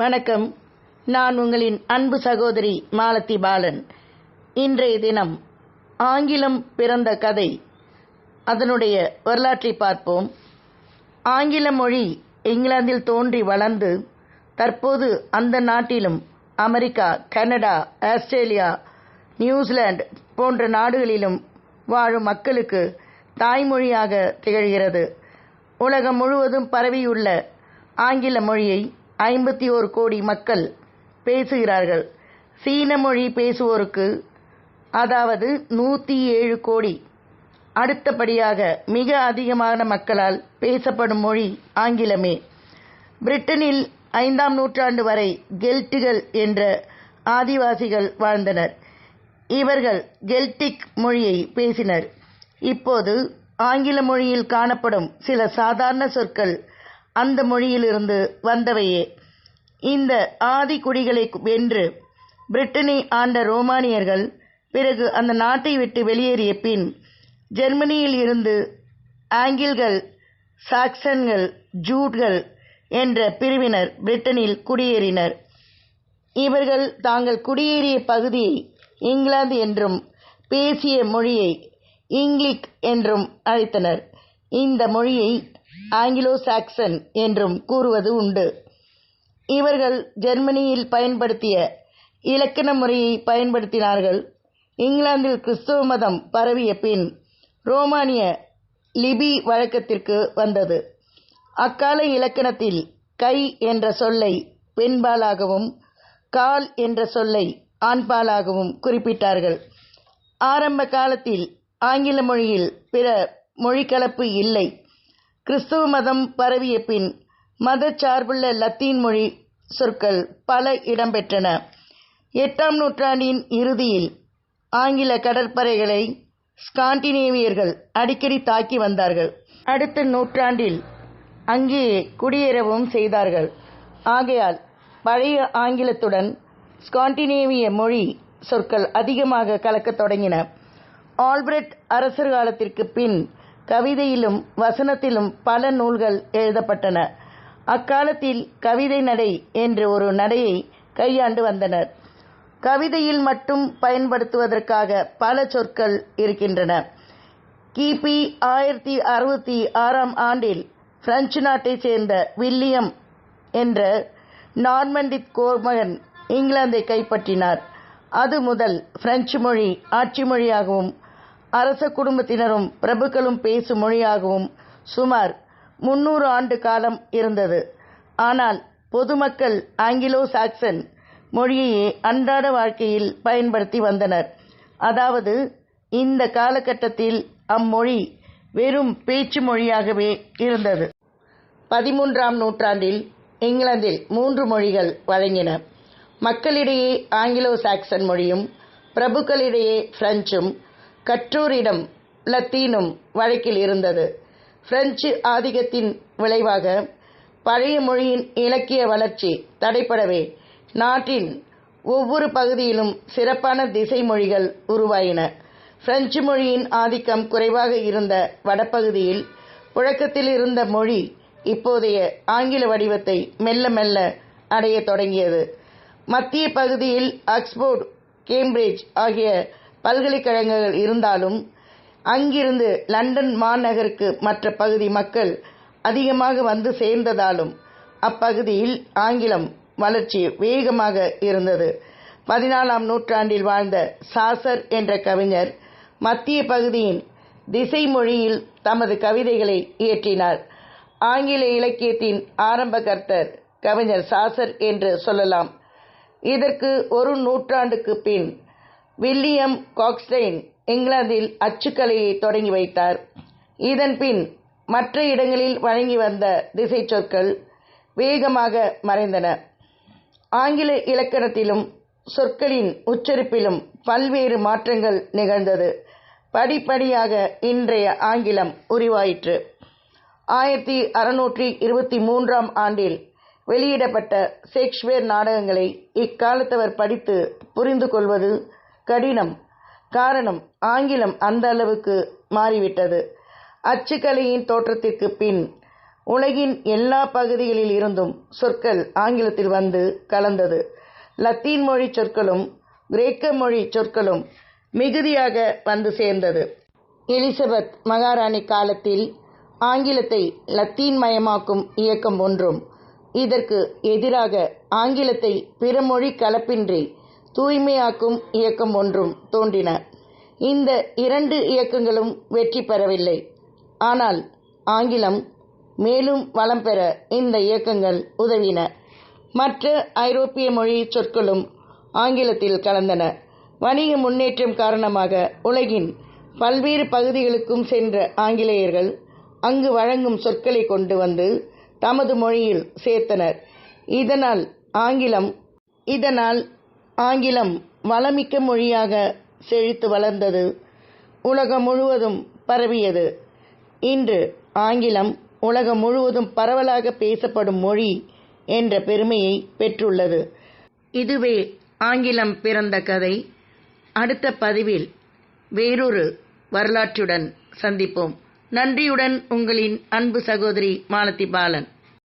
வணக்கம். நான் உங்களின் அன்பு சகோதரி மாலதி பாலன். இன்றைய தினம் ஆங்கிலம் பிறந்த கதை. அதனுடைய வரலாற்றை பார்ப்போம். ஆங்கில மொழி இங்கிலாந்தில் தோன்றி வளர்ந்து தற்போது அந்த நாட்டிலும் அமெரிக்கா கனடா ஆஸ்திரேலியா நியூசிலாந்து போன்ற நாடுகளிலும் வாழும் மக்களுக்கு தாய்மொழியாக திகழ்கிறது. உலகம் முழுவதும் பரவியுள்ள ஆங்கில மொழியை ஐம்பத்தி ஓரு கோடி மக்கள் பேசுகிறார்கள். சீன மொழி பேசுவோருக்கு அதாவது நூற்றி ஏழு கோடி. அடுத்தபடியாக மிக அதிகமான மக்களால் பேசப்படும் மொழி ஆங்கிலமே. பிரிட்டனில் ஐந்தாம் நூற்றாண்டு வரை கெல்ட்டுகள் என்ற ஆதிவாசிகள் வாழ்ந்தனர். இவர்கள் கெல்டிக் மொழியை பேசினர். இப்போது ஆங்கில மொழியில் காணப்படும் சில சாதாரண சொற்கள் அந்த மொழியிலிருந்து வந்தவையே. இந்த ஆதி குடிகளை வென்று பிரிட்டனை ஆண்ட ரோமானியர்கள் பிறகு அந்த நாட்டை விட்டு வெளியேறிய பின் ஜெர்மனியில் இருந்து ஆங்கில்கள் சாக்சன்கள் ஜூட்கள் என்ற பிரிவினர் பிரிட்டனில் குடியேறினர். இவர்கள் தாங்கள் குடியேறிய பகுதியை இங்கிலாந்து என்றும் பேசிய மொழியை இங்கிலிக் என்றும் அழைத்தனர். இந்த மொழியை ஆங்கிலோ சாக்சன் என்றும் கூறுவது உண்டு. இவர்கள் ஜெர்மனியில் பயன்படுத்திய இலக்கண முறையை பயன்படுத்தினார்கள். இங்கிலாந்தில் கிறிஸ்துவ மதம் பரவிய பின் ரோமானிய லிபி வழக்கத்திற்கு வந்தது. அக்கால இலக்கணத்தில் கை என்ற சொல்லை பெண்பாலாகவும் கால் என்ற சொல்லை ஆண்பாலாகவும் குறிப்பிட்டார்கள். ஆரம்ப காலத்தில் ஆங்கில மொழியில் பிற மொழிக்கலப்பு இல்லை. கிறிஸ்துவ மதம் பரவிய பின் மதச்சார்புள்ள லத்தீன் மொழி சொற்கள் பல இடம்பெற்றன. எட்டாம் நூற்றாண்டின் இறுதியில் ஆங்கில கடற்படைகளை ஸ்காண்டினேவியர்கள் அடிக்கடி தாக்கி வந்தார்கள். அடுத்த நூற்றாண்டில் அங்கேயே குடியேறவும் செய்தார்கள். ஆகையால் பழைய ஆங்கிலத்துடன் ஸ்காண்டினேவிய மொழி சொற்கள் அதிகமாக கலக்கத் தொடங்கின. ஆல்பிரட் அரசர் காலத்திற்கு பின் கவிதையிலும் வசனத்திலும் பல நூல்கள் எழுதப்பட்டன. அக்காலத்தில் கவிதை நடை என்று ஒரு நடையை கையாண்டு வந்தனர். கவிதையில் மட்டும் பயன்படுத்துவதற்காக பல சொற்கள் இருக்கின்றன. கிபி ஆயிரத்தி அறுபத்தி ஆறாம் ஆண்டில் பிரெஞ்சு நாட்டைச் சேர்ந்த வில்லியம் என்ற நார்மண்டித் கோர்மகன் இங்கிலாந்தை கைப்பற்றினார். அது முதல் பிரெஞ்சு மொழி ஆட்சி மொழியாகவும் அரச குடும்பத்தினரும் பிரபுக்களும் பேசும் மொழியாகவும் சுமார் முன்னூறு ஆண்டு காலம் இருந்தது. ஆனால் பொதுமக்கள் ஆங்கிலோ சாக்சன் மொழியையே அன்றாட வாழ்க்கையில் பயன்படுத்தி வந்தனர். அதாவது இந்த காலகட்டத்தில் அம்மொழி வெறும் பேச்சு மொழியாகவே இருந்தது. பதிமூன்றாம் நூற்றாண்டில் இங்கிலாந்தில் மூன்று மொழிகள் வழங்கின. மக்களிடையே ஆங்கிலோ சாக்சன் மொழியும் பிரபுக்களிடையே பிரெஞ்சும் கற்றோரிடம் லத்தீனும் வழக்கில் இருந்தது. பிரெஞ்சு ஆதிக்கத்தின் விளைவாக பழைய மொழியின் இலக்கிய வளர்ச்சி தடைப்படவே நாட்டின் ஒவ்வொரு பகுதியிலும் சிறப்பான திசை மொழிகள் உருவாயின. பிரெஞ்சு மொழியின் ஆதிக்கம் குறைவாக இருந்த வடபகுதியில் புழக்கத்தில் இருந்த மொழி இப்போதைய ஆங்கில வடிவத்தை மெல்ல மெல்ல அடைய தொடங்கியது. மத்திய பகுதியில் ஆக்ஸ்போர்டு, கேம்பிரிட்ஜ் ஆகிய பல்கலைக்கழகங்கள் இருந்தாலும் அங்கிருந்து லண்டன் மாநகருக்கு மற்ற பகுதி மக்கள் அதிகமாக வந்து சேர்ந்ததாலும் அப்பகுதியில் ஆங்கிலம் வளர்ச்சி வேகமாக இருந்தது. பதினாலாம் நூற்றாண்டில் வாழ்ந்த சாசர் என்ற கவிஞர் மத்திய பகுதியின் திசை மொழியில் தமது கவிதைகளை இயற்றினார். ஆங்கில இலக்கியத்தின் ஆரம்ப கர்த்தர் கவிஞர் சாசர் என்று சொல்லலாம். இதற்கு ஒரு நூற்றாண்டுக்கு பின் வில்லியம் காக்ஸ்டைன் இங்கிலாந்தில் அச்சுக்கலையை தொடங்கி வைத்தார். இதன் பின் மற்ற இடங்களில் வழங்கி வந்த திசை சொற்கள் வேகமாக மறைந்தன. ஆங்கில இலக்கணத்திலும் சொற்களின் உச்சரிப்பிலும் பல்வேறு மாற்றங்கள் நிகழ்ந்தது. படிப்படியாக இன்றைய ஆங்கிலம் உருவாயிற்று. ஆயிரத்தி அறுநூற்றி இருபத்தி மூன்றாம் ஆண்டில் வெளியிடப்பட்ட ஷேக்ஸ்பியர் நாடகங்களை இக்காலத்தவர் படித்து புரிந்து கொள்வது கடினம். காரணம் ஆங்கிலம் அந்த அளவுக்கு மாறிவிட்டது. அச்சுக்கலையின் தோற்றத்திற்கு பின் உலகின் எல்லா பகுதிகளில் இருந்தும் சொற்கள் ஆங்கிலத்தில் வந்து கலந்தது. லத்தீன் மொழி சொற்களும் கிரேக்க மொழி சொற்களும் மிகுதியாக வந்து சேர்ந்தது. எலிசபெத் மகாராணி காலத்தில் ஆங்கிலத்தை லத்தீன் மயமாக்கும் இயக்கம் ஒன்றும் இதற்கு எதிராக ஆங்கிலத்தை பிற மொழி கலப்பின்றி தூய்மையாக்கும் இயக்கம் ஒன்றும் தோன்றின. இந்த இரண்டு இயக்கங்களும் வெற்றி பெறவில்லை. ஆனால் ஆங்கிலம் மேலும் வளம் பெற இந்த இயக்கங்கள் உதவின. மற்ற ஐரோப்பிய மொழி சொற்களும் ஆங்கிலத்தில் கலந்தன. வணிக முன்னேற்றம் காரணமாக உலகின் பல்வேறு பகுதிகளுக்கும் சென்ற ஆங்கிலேயர்கள் அங்கு வழங்கும் சொற்களை கொண்டு வந்து தமது மொழியில் சேர்த்தனர். இதனால் ஆங்கிலம் இதனால் ஆங்கிலம் வளமிக்க மொழியாக செழித்து வளர்ந்தது. உலகம் முழுவதும் பரவியது. இன்று ஆங்கிலம் உலகம் முழுவதும் பரவலாக பேசப்படும் மொழி என்ற பெருமையை பெற்றுள்ளது. இதுவே ஆங்கிலம் பிறந்த கதை. அடுத்த பதிவில் வேறொரு வரலாற்றுடன் சந்திப்போம். நன்றியுடன் உங்களின் அன்பு சகோதரி மாலதி பாலன்